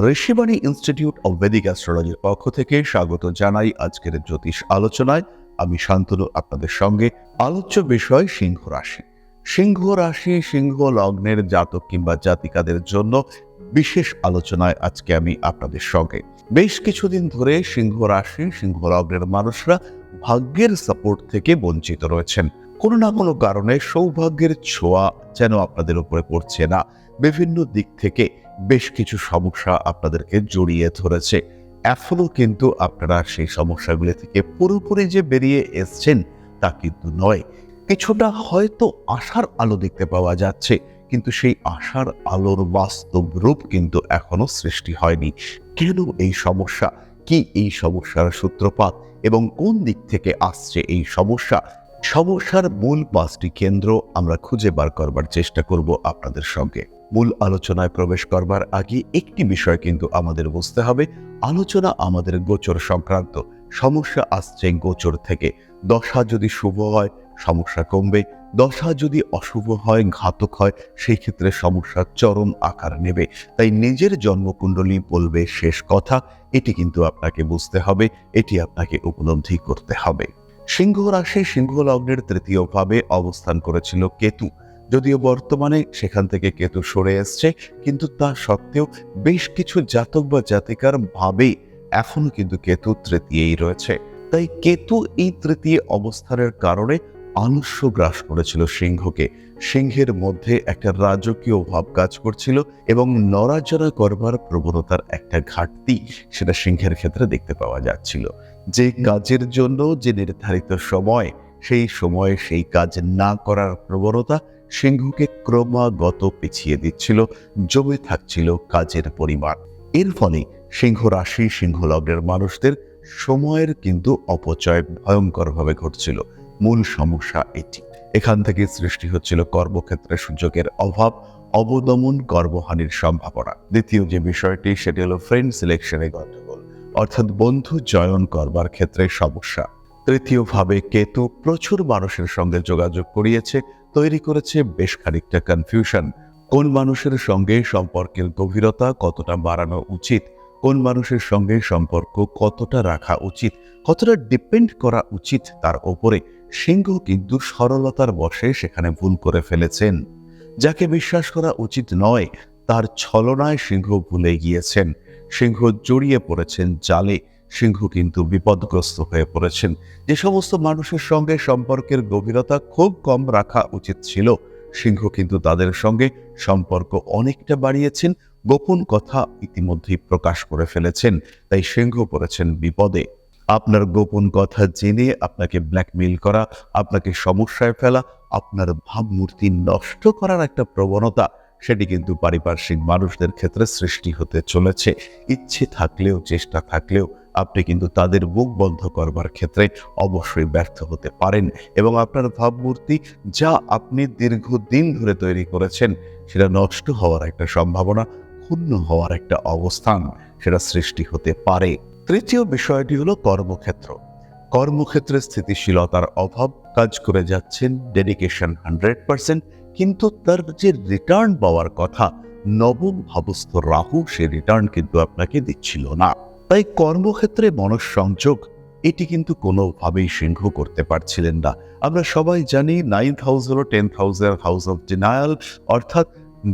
Rishibani institute of Vedic অ্যাস্ট্রোলজির পক্ষ থেকে স্বাগত জানাই আজকের জ্যোতিষ আলোচনায়। আমি শান্তনু, আপনাদের সঙ্গে আলোচ্য বিষয় সিংহ রাশি। সিংহ রাশি, সিংহ লগ্নের জাতক কিংবা জাতিকাদের জন্য বিশেষ আলোচনায় আজকে আমি আপনাদের সঙ্গে। বেশ কিছুদিন ধরে সিংহ রাশি, সিংহ লগ্নের মানুষরা ভাগ্যের সাপোর্ট থেকে বঞ্চিত রয়েছেন। কোনো না কোনো কারণে সৌভাগ্যের ছোঁয়া যেন আপনাদের উপরে পড়ছে না। বিভিন্ন দিক থেকে বেশ কিছু সমস্যা আপনাদেরকে জড়িয়ে ধরেছে। এখনও কিন্তু আপনারা সেই সমস্যাগুলি থেকে পুরোপুরি যে বেরিয়ে এসছেন তা কিন্তু নয়। কিছুটা হয়তো আশার আলো দেখতে পাওয়া যাচ্ছে, কিন্তু সেই আশার আলোর বাস্তব রূপ কিন্তু এখনও সৃষ্টি হয়নি। কেন এই সমস্যা? কি এই সমস্যার সূত্রপাত? এবং কোন দিক থেকে আসছে এই সমস্যা? সমস্যার মূল পাঁচটি কেন্দ্র আমরা খুঁজে বার করবার চেষ্টা করব আপনাদের সঙ্গে। মূল আলোচনায় প্রবেশ করবার আগে একটি বিষয় কিন্তু আমাদের বুঝতে হবে। আলোচনা আমাদের গোচর সংক্রান্ত। সমস্যা আসছে গোচর থেকে। দশা যদি শুভ হয়, সমস্যা কমবে। দশা যদি অশুভ হয়, ঘাতক হয় সেই ক্ষেত্রে সমস্যা চরম আকার নেবে। তাই নিজের জন্মকুণ্ডলী বলবে শেষ কথা। এটি কিন্তু আপনাকে বুঝতে হবে। এটি আপনাকে উপলব্ধি করতে হবে। সিংহ রাশি সিংহ লগ্নের তৃতীয় ভাবে অবস্থান করেছিল কেতু। যদিও বর্তমানে সেখান থেকে কেতু সরে এসছে, কিন্তু তা সত্ত্বেও বেশ কিছু জাতক বা জাতিকার ভাবে এখনও কিন্তু কেতু তৃতীয়ই রয়েছে। তাই কেতু এই তৃতীয় অবস্থানের কারণে আলস্য গ্রাস করেছিল সিংহকে। সিংহের মধ্যে একটা রাজকীয় ভাব কাজ করছিল এবং নড়াচড়া করবার প্রবণতার একটা ঘাটতি সেটা সিংহের ক্ষেত্রে দেখতে পাওয়া যাচ্ছিল। যে কাজের জন্য যে নির্ধারিত সময়, সেই সময়ে সেই কাজ না করার প্রবণতা সিংহকে ক্রমাগত পিছিয়ে দিচ্ছিল, জমে থাকছিল কাজের পরিমাণ। এর ফলে সিংহ রাশি, সিংহ লগ্নের মানুষদের সময়ের কিন্তু অপচয় ভয়ঙ্করভাবে ঘটছিল। মূল সমস্যা এটি। এখান থেকে সৃষ্টি হচ্ছিল কর্মক্ষেত্রে সুযোগের অভাব অবদমন কর্মহানির সম্ভাবনা। দ্বিতীয় যে বিষয়টি, সেটি হলো ফ্রেন্ড সিলেকশনে গণ্ডগোল। অর্থাৎ বন্ধু জয়ন করবার ক্ষেত্রে সমস্যা। তৃতীয়ভাবে, কেতু প্রচুর মানুষের সঙ্গে যোগাযোগ করিয়েছে, তৈরি করেছে বেশ খানিকটা কনফিউশন কোন মানুষের সঙ্গে সম্পর্কের গভীরতা কতটা বাড়ানো উচিত? কোন মানুষের সঙ্গে সম্পর্ক কতটা রাখা উচিত? কতটা ডিপেন্ড করা উচিত তার ওপরে? সিংহ কিন্তু সরলতার বশে সেখানে ভুল করে ফেলেছেন। যাকে বিশ্বাস করা উচিত নয় তার ছলনায় সিংহ ভুলে গিয়েছেন। সিংহ জড়িয়ে পড়েছেন জালে। সিংহ কিন্তু বিপদগ্রস্ত হয়ে পড়েছেন। যে সমস্ত মানুষের সঙ্গে সম্পর্কের গভীরতা খুব কম রাখা উচিত ছিল, সিংহ কিন্তু তাদের সঙ্গে সম্পর্ক অনেকটা বাড়িয়েছেন, গোপন কথা ইতিমধ্যেই প্রকাশ করে ফেলেছেন, তাই সিংহ পড়েছেন বিপদে। আপনার গোপন কথা জেনে আপনাকে ব্ল্যাকমেইল করা, আপনাকে সমস্যায় ফেলা, আপনার ভাবমূর্তি নষ্ট করার একটা প্রবণতা সেটি কিন্তু পারিপার্শ্বিক মানুষদের ক্ষেত্রে সৃষ্টি হতে চলেছে। ইচ্ছে থাকলেও, চেষ্টা থাকলেও আপনি কিন্তু তাদের মুখ বন্ধ করবার ক্ষেত্রে অবশ্যই ব্যর্থ হতে পারেন এবং আপনার ভাবমূর্তি যা আপনি দীর্ঘদিন ধরে তৈরি করেছেন, সেটা নষ্ট হওয়ার একটা সম্ভাবনা, ক্ষুণ্ণ হওয়ার একটা অবস্থান, সেটা সৃষ্টি হতে পারে। তৃতীয় বিষয়টি হলো কর্মক্ষেত্র। কর্মক্ষেত্রে স্থিতিশীলতার অভাব কাজ করে যাচ্ছেন ডেডিকেশন হান্ড্রেড পার্সেন্ট কিন্তু তার যে রিটার্ন পাওয়ার কথা, নবম ভাবস্থ রাহু সে রিটার্ন কিন্তু আপনাকে দিচ্ছিল না। তাই কর্মক্ষেত্রে মনঃসংযোগ, এটি কিন্তু কোনোভাবেই সিংহ করতে পারছিলেন না। আমরা সবাই জানি নাইন্থ হাউস হলো টেন্থ হাউসের হাউস অফ ডিনায়াল অর্থাৎ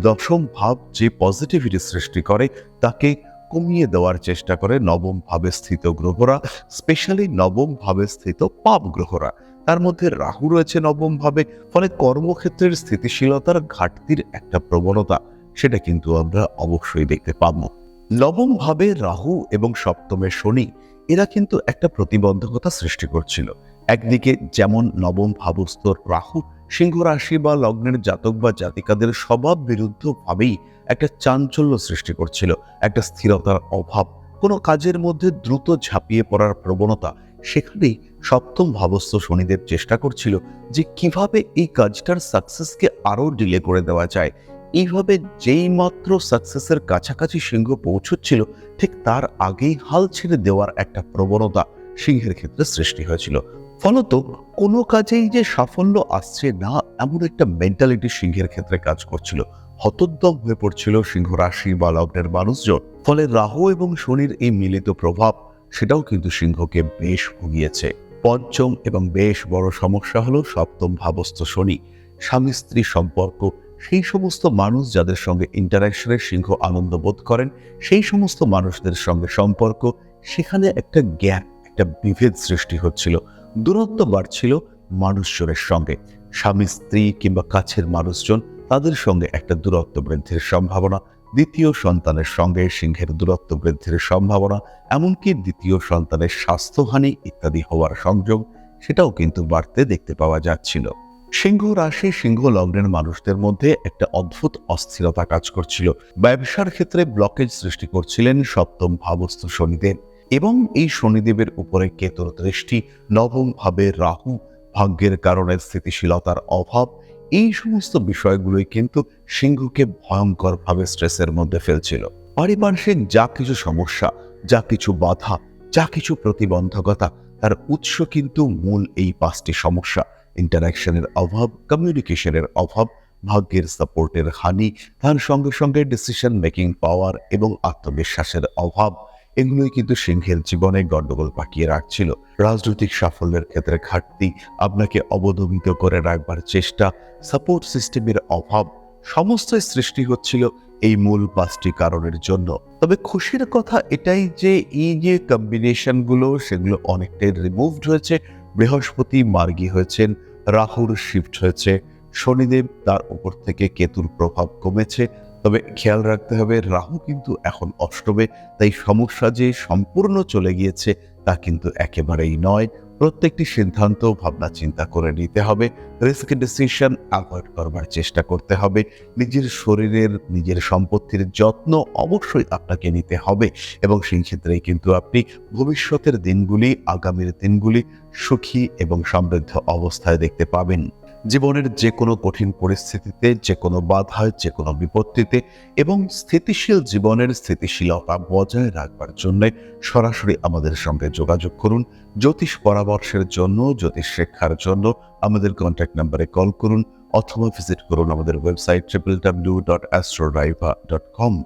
দশম ভাব যে পজিটিভিটি সৃষ্টি করে, তাকে কমিয়ে দেওয়ার চেষ্টা করে নবম ভাবে স্থিত গ্রহরা স্পেশালি নবম ভাবে স্থিত পাপ গ্রহরা। তার মধ্যে রাহু রয়েছে নবম ভাবে ফলে কর্মক্ষেত্রের স্থিতিশীলতার ঘাটতির একটা প্রবণতা, সেটা কিন্তু আমরা অবশ্যই দেখতে পাবো। নবম ভাবে রাহু এবং সপ্তমে শনি, এরা কিন্তু একটা প্রতিবন্ধকতা সৃষ্টি করছিল। একদিকে যেমন নবম ভাবস্থ রাহু, সিংহ রাশি বা লগ্নের জাতক বা জাতিকাদের স্বভাব বিরুদ্ধভাবেই একটা চাঞ্চল্য সৃষ্টি করছিল, একটা স্থিরতার অভাব। কোনো কাজের মধ্যে দ্রুত ঝাঁপিয়ে পড়ার প্রবণতা সেখানেই সপ্তম ভাবস্থ শনিদেব চেষ্টা করছিল যে কীভাবে এই কাজটার সাকসেসকে আরও ডিলে করে দেওয়া যায়। এইভাবে যেই মাত্র সাকসেসের কাছাকাছি সিংহ পৌঁছচ্ছিল, ঠিক তার আগেই হাল ছেড়ে দেওয়ার একটা প্রবণতা সিংহের ক্ষেত্রে সৃষ্টি হয়েছিল। ফলত কোনো কাজেই যে সাফল্য আসছে না, এমন একটা মেন্টালিটি সিংহের ক্ষেত্রে কাজ করছিল। হতোদ্যম হয়ে পড়ছিল সিংহ রাশি বা লগ্নের মানুষজন। ফলে রাহু এবং শনির এই মিলিত প্রভাব সেটাও কিন্তু সিংহকে বেশ ভুগিয়েছে। পঞ্চম এবং বেশ বড় সমস্যা হলো সপ্তম ভাবস্থ শনি। স্বামী স্ত্রী সম্পর্ক, সেই সমস্ত মানুষ যাদের সঙ্গে ইন্টারাকশনে সিংহ আনন্দ বোধ করেন, সেই সমস্ত মানুষদের সঙ্গে সম্পর্ক, সেখানে একটা গ্যাপ একটা বিভেদ সৃষ্টি হচ্ছিল। দূরত্ব বাড়ছিল মানুষজনের সঙ্গে। স্বামী স্ত্রী কিংবা কাছের মানুষজন তাদের সঙ্গে একটা দূরত্ব বৃদ্ধির সম্ভাবনা দ্বিতীয় সন্তানের সঙ্গে সিংহের দূরত্ব বৃদ্ধির সম্ভাবনা, এমনকি দ্বিতীয় সন্তানের স্বাস্থ্যহানি ইত্যাদি হওয়ার সংযোগ, সেটাও কিন্তু বাড়তে দেখতে পাওয়া যাচ্ছিল। সিংহ রাশি সিংহ লগ্নের মানুষদের মধ্যে একটা অদ্ভুত অস্থিরতা কাজ করছিল। ব্যবসার ক্ষেত্রে ব্লকেজ সৃষ্টি করছিলেন সপ্তম ভাবস্থ শনিদেব এবং এই শনিদেবের উপরে কেতুর দৃষ্টি, নবম ভাবে রাহু, ভাগ্যের কারণে স্থিতিশীলতার অভাব এই সমস্ত বিষয়গুলোই কিন্তু সিংহকে ভয়ঙ্করভাবে স্ট্রেসের মধ্যে ফেলছিল। পারিপার্শ্বিক যা কিছু সমস্যা, যা কিছু বাধা, যা কিছু প্রতিবন্ধকতা, তার উৎস কিন্তু মূল এই পাঁচটি সমস্যা। ইন্টারাকশনের অভাব, কমিউনিকেশনের অভাব, ভাগ্যের সাপোর্টের হানি, তার সঙ্গে সঙ্গে ডিসিশন মেকিং পাওয়ার এবং আত্মবিশ্বাসের অভাব এগুলোই কিন্তু সিংহের জীবনে গণ্ডগোল পাকিয়ে রাখছিল। রাজনৈতিক সাফল্যের ক্ষেত্রে ঘাটতি আপনাকে অবদমিত করে রাখবার চেষ্টা সাপোর্ট সিস্টেমের অভাব সমস্তই সৃষ্টি হচ্ছিল এই মূল পাঁচটি কারণের জন্য। তবে খুশির কথা এটাই যে, এই যে কম্বিনেশনগুলো সেগুলো অনেকটাই রিমুভড হয়েছে। বৃহস্পতি মার্গী হয়েছেন, রাহুর শিফট হয়েছে, শনিদেব তার উপর থেকে কেতুর প্রভাব কমেছে। তবে খেয়াল রাখতে হবে, রাহু কিন্তু এখন অষ্টমে, তাই সমস্যা যে সম্পূর্ণ চলে গিয়েছে তা কিন্তু একেবারেই নয়। প্রত্যেকটি সিদ্ধান্ত ভাবনা চিন্তা করে নিতে হবে রিস্ক ডিসিশন অ্যাভয়েড করবার চেষ্টা করতে হবে, নিজের শরীরের, নিজের সম্পত্তির যত্ন অবশ্যই আপনাকে নিতে হবে এবং সেই ক্ষেত্রেই কিন্তু আপনি ভবিষ্যতের দিনগুলি, আগামীর দিনগুলি সুখী এবং সমৃদ্ধ অবস্থায় দেখতে পাবেন। জীবনের যে কোনো কঠিন পরিস্থিতিতে যে কোনো বাধায় যে কোনো বিপত্তিতে এবং স্থিতিশীল জীবনের স্থিতিশীলতা বজায় রাখবার জন্য সরাসরি আমাদের সঙ্গে যোগাযোগ করুন। জ্যোতিষ পরামর্শের জন্য, জ্যোতিষ শিক্ষার জন্য আমাদের কন্ট্যাক্ট নাম্বারে কল করুন অথবা ভিজিট করুন আমাদের website triple W dot Astrodriva dot com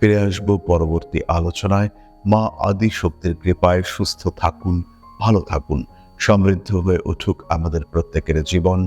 ফিরে আসব পরবর্তী আলোচনায়। মা আদি শক্তির কৃপায় সুস্থ থাকুন, ভালো থাকুন। সমৃদ্ধ হয়ে উঠুক আমাদের প্রত্যেকের জীবন।